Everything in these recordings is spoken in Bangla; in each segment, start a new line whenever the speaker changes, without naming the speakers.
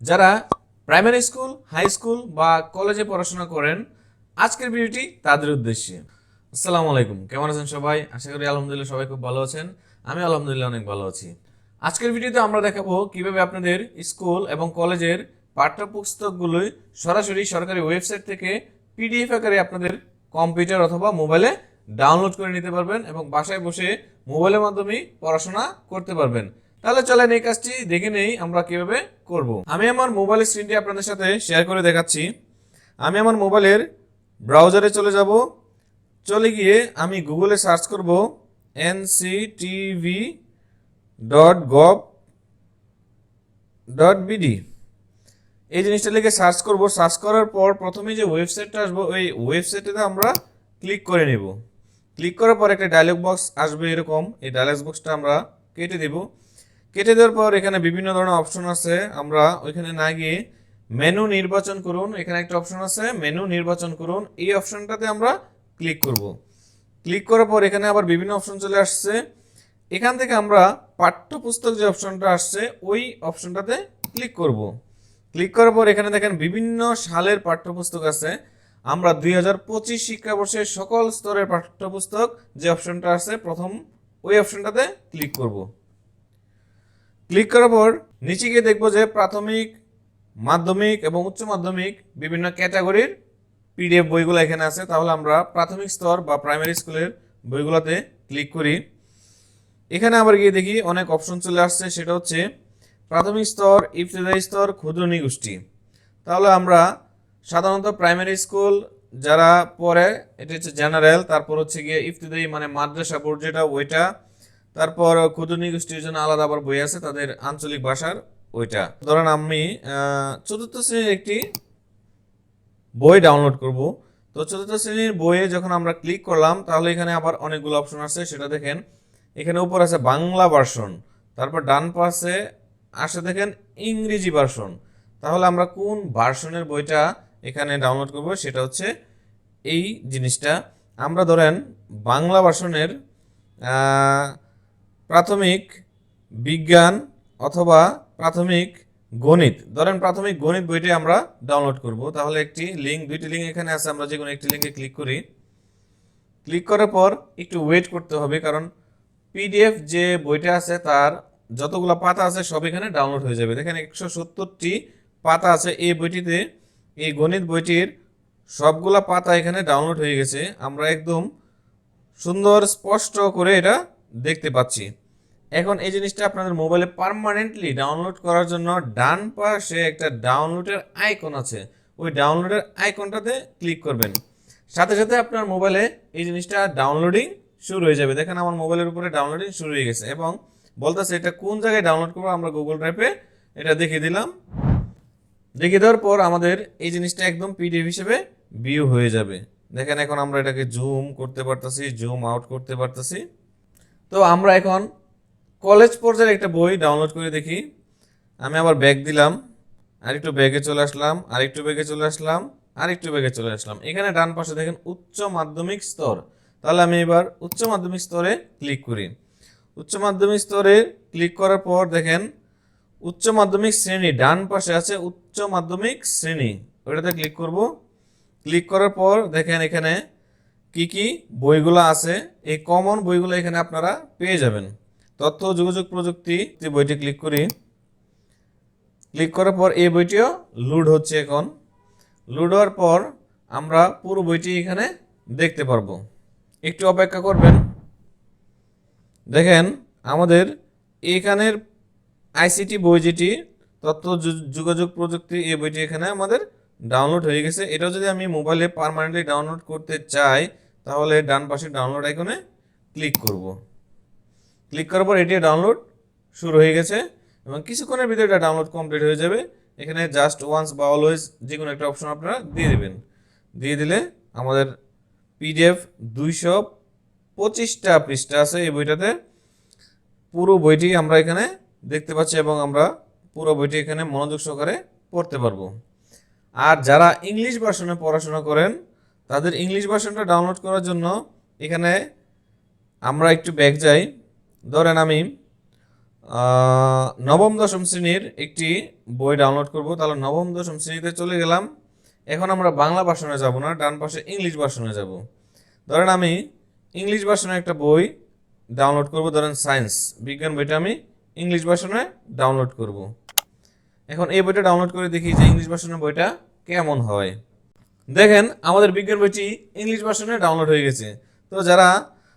যারা প্রাইমারি স্কুল হাই স্কুল বা কলেজে পড়াশোনা করেন, আজকের ভিডিওটি তাদের উদ্দেশ্যে। আসসালামু আলাইকুম, কেমন আছেন সবাই? আশা করি আলহামদুলিল্লাহ সবাই খুব ভালো আছেন। আমি আলহামদুলিল্লাহ অনেক ভালো আছি। আজকের ভিডিওতে আমরা দেখাবো কীভাবে আপনাদের স্কুল এবং কলেজের পাঠ্যপুস্তকগুলোই সরাসরি সরকারি ওয়েবসাইট থেকে পিডিএফ আকারে আপনাদের কম্পিউটার অথবা মোবাইলে ডাউনলোড করে নিতে পারবেন এবং বাসায় বসে মোবাইলের মাধ্যমে পড়াশোনা করতে পারবেন। তাহলে চলেন এই কাজটি দেখে নেই আমরা কীভাবে করব। আমি আমার মোবাইলের স্ক্রিনটি আপনাদের সাথে শেয়ার করে দেখাচ্ছি। আমি আমার মোবাইলের ব্রাউজারে চলে যাব। চলে গিয়ে আমি গুগলে সার্চ করব NCTV dot gov dot BD এই জিনিসটা লিখে সার্চ করব। সার্চ করার পর প্রথমে যে ওয়েবসাইটটা আসব, ওই ওয়েবসাইটে আমরা ক্লিক করে নেব। ক্লিক করার পর একটা ডায়লগ বক্স আসবে এরকম। এই ডায়লগ বক্সটা আমরা কেটে দেব। কেটে দেওয়ার পর এখানে বিভিন্ন ধরনের অপশন আছে। আমরা ওইখানে না গিয়ে মেনু নির্বাচন করুন, এখানে একটা অপশন আছে মেনু নির্বাচন করুন। এই অপশনটাতে আমরা ক্লিক করব। ক্লিক করার পর এখানে আবার বিভিন্ন অপশন চলে আসছে। এখান থেকে আমরা পাঠ্যপুস্তক যে অপশনটা আসছে, ওই অপশনটাতে ক্লিক করব। ক্লিক করার পর এখানে দেখেন বিভিন্ন সালের পাঠ্যপুস্তক আছে। আমরা দুই হাজার পঁচিশ শিক্ষাবর্ষের সকল স্তরের পাঠ্যপুস্তক যে অপশনটা আছে প্রথম ওই অপশনটাতে ক্লিক করব। ক্লিক করার পর নিচে গিয়ে দেখব যে প্রাথমিক, মাধ্যমিক এবং উচ্চ মাধ্যমিক বিভিন্ন ক্যাটাগরির পিডিএফ বইগুলো এখানে আছে। তাহলে আমরা প্রাথমিক স্তর বা প্রাইমারি স্কুলের বইগুলোতে ক্লিক করি। এখানে আবার গিয়ে দেখি অনেক অপশন চলে আসছে। সেটা হচ্ছে প্রাথমিক স্তর, ইফতেদায়ী স্তর, ক্ষুদ্র নিগোষ্ঠী। তাহলে আমরা সাধারণত প্রাইমারি স্কুল যারা পড়ে, এটা হচ্ছে জেনারেল তারপর হচ্ছে গিয়ে ইফতেদায়ী মানে মাদ্রাসা বোর্ড যেটা, ওইটা তারপর ক্ষুদ্র নিগোষ্ঠীর জন্য আলাদা আবার বই আছে, তাদের আঞ্চলিক ভাষার ওইটা। ধরেন আমি চতুর্থ শ্রেণির একটি বই ডাউনলোড করব। তো চতুর্থ শ্রেণির বইয়ে যখন আমরা ক্লিক করলাম, তাহলে এখানে আবার অনেকগুলো অপশন আছে সেটা দেখেন। এখানে উপর আছে বাংলা ভার্সন তারপর ডান পাশে আসে দেখেন ইংরেজি ভার্সন তাহলে আমরা কোন ভার্সনের বইটা এখানে ডাউনলোড করব, সেটা হচ্ছে এই জিনিসটা। আমরা ধরেন বাংলা ভার্সনের প্রাথমিক বিজ্ঞান অথবা প্রাথমিক গণিত। ধরেন প্রাথমিক গণিত বইটি আমরা ডাউনলোড করব। তাহলে একটি লিঙ্ক দুইটি লিঙ্ক এখানে আছে, আমরা যে কোনো একটি লিঙ্কে ক্লিক করি। ক্লিক করার পর একটু ওয়েট করতে হবে, কারণ পিডিএফ যে বইটা আছে, তার যতগুলো পাতা আছে, সব এখানে ডাউনলোড হয়ে যাবে। দেখেন একশো সত্তরটি পাতা আছে, এই বইটিতে, এই গণিত বইটির সবগুলা পাতা এখানে ডাউনলোড হয়ে গেছে। আমরা একদম সুন্দর স্পষ্ট করে এটা দেখতে পাচ্ছি। এখন এই জিনিসটা আপনাদের মোবাইলে পার্মানেন্টলি ডাউনলোড করার জন্য ডান পাশে একটা ডাউনলোডের আইকন আছে। ওই ডাউনলোডের আইকনটাতে ক্লিক করবেন। সাথে সাথে আপনার মোবাইলে এই জিনিসটা ডাউনলোডিং শুরু হয়ে যাবে। দেখেন আমার মোবাইলের উপরে ডাউনলোডিং শুরু হয়ে গেছে এবং বলতেছে এটা কোন জায়গায় ডাউনলোড করব? আমরা গুগল ড্রাইভে এটা দেখিয়ে দিলাম। দেখিয়ে দেওয়ার পর আমাদের এই জিনিসটা একদম পিডিএফ হিসেবে ভিউ হয়ে যাবে। দেখেন এখন আমরা এটাকে জুম করতে পারতেছি জুম আউট করতে পারতেছি। তো আমরা এখন কলেজ পর্যায়ের একটা বই ডাউনলোড করে দেখি। আমি আবার ব্যাগ দিলাম, আরেকটু ব্যাগে চলে আসলাম, আরেকটু ব্যাগে চলে আসলাম, আরেকটু ব্যাগে চলে আসলাম। এখানে ডান পাশে দেখেন উচ্চ মাধ্যমিক স্তর। তাহলে আমি এবার উচ্চ মাধ্যমিক স্তরে ক্লিক করি। উচ্চ মাধ্যমিক স্তরে ক্লিক করার পর দেখেন, উচ্চ মাধ্যমিক শ্রেণি, ডান পাশে আছে উচ্চ মাধ্যমিক শ্রেণি। ওটাতে ক্লিক করব। ক্লিক করার পর দেখেন এখানে কি কি বইগুলো আছে, এই কমন বইগুলো এখানে আপনারা পেয়ে যাবেন। তথ্য, যোগাযোগ প্রযুক্তি যে বইটি ক্লিক করি, ক্লিক করার পর এই বইটিও লোড হচ্ছে এখন। লোড হওয়ার পর আমরা পুরো বইটি এখানে দেখতে পারব। একটু অপেক্ষা করবেন। দেখেন, আমাদের এখানের আইসিটি বই যেটি, তথ্য যোগাযোগ প্রযুক্তি, এই বইটি এখানে আমাদের ডাউনলোড হয়ে গেছে। এটাও যদি আমি মোবাইলে পার্মানেন্টলি ডাউনলোড করতে চাই, তাহলে ডান পাশে ডাউনলোড আইকনে ক্লিক করব। ক্লিক করার পর এটি ডাউনলোড শুরু হয়ে গেছে এবং কিছুক্ষণের ভিতরে এটা ডাউনলোড কমপ্লিট হয়ে যাবে। এখানে জাস্ট ওয়ান্স বা অলওয়েজ যে কোনো একটা অপশন আপনারা দিয়ে দেবেন। দিয়ে দিলে আমাদের পিডিএফ দুইশো পঁচিশটা পৃষ্ঠা আছে এই বইটাতে। পুরো বইটি আমরা এখানে দেখতে পাচ্ছি এবং আমরা পুরো বইটি এখানে মনোযোগ সহকারে পড়তে পারব। আর যারা ইংলিশ ভার্সনে পড়াশোনা করেন, তাদের ইংলিশ ভার্সনটা ডাউনলোড করার জন্য এখানে আমরা একটু ব্যাক যাই। ধরেন আমি নবম, দশম শ্রেণির একটি বই ডাউনলোড করব, তাহলে নবম, দশম শ্রেণীতে চলে গেলাম। এখন আমরা বাংলা ভাষণে যাব না, ডান পাশে ইংলিশ ভাষণে যাব। ধরেন আমি ইংলিশ ভাষণে একটা বই ডাউনলোড করব, ধরেন সায়েন্স, বিজ্ঞান বইটা আমি ইংলিশ ভাষণে ডাউনলোড করব। এখন এই বইটা ডাউনলোড করে দেখি যে ইংলিশ ভাষণের বইটা কেমন হয়। দেখেন, আমাদের বিজ্ঞান বইটি ইংলিশ ভার্সনে ডাউনলোড হয়ে গেছে। তো যারা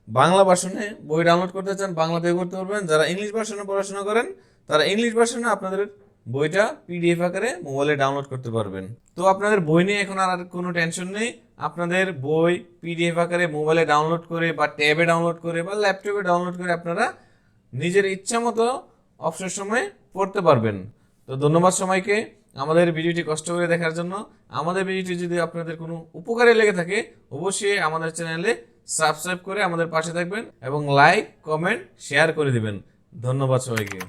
বাংলা ভার্সনে বই ডাউনলোড করতে চান বাংলাতেও করতে পারবেন। যারা ইংলিশ ভার্সনে পড়াশোনা করেন, তারা ইংলিশ ভার্সনে আপনাদের বইটা পিডিএফ আকারে মোবাইলে ডাউনলোড করতে পারবেন। তো আপনাদের বই নিয়ে এখন আর কোনো টেনশন নেই। আপনাদের বই পিডিএফ আকারে মোবাইলে ডাউনলোড করে বা ট্যাবে ডাউনলোড করে বা ল্যাপটপে ডাউনলোড করে আপনারা নিজের ইচ্ছা মতো অবসর সময়ে পড়তে পারবেন। তো ধন্যবাদ সবাইকে আমাদের ভিডিওটি কষ্ট করে দেখার জন্য। আমাদের ভিডিওটি যদি আপনাদের কোনো উপকারে লেগে থাকে, অবশ্যই আমাদের চ্যানেলে সাবস্ক্রাইব করে আমাদের পাশে থাকবেন এবং লাইক কমেন্ট শেয়ার করে দিবেন। ধন্যবাদ সবাইকে।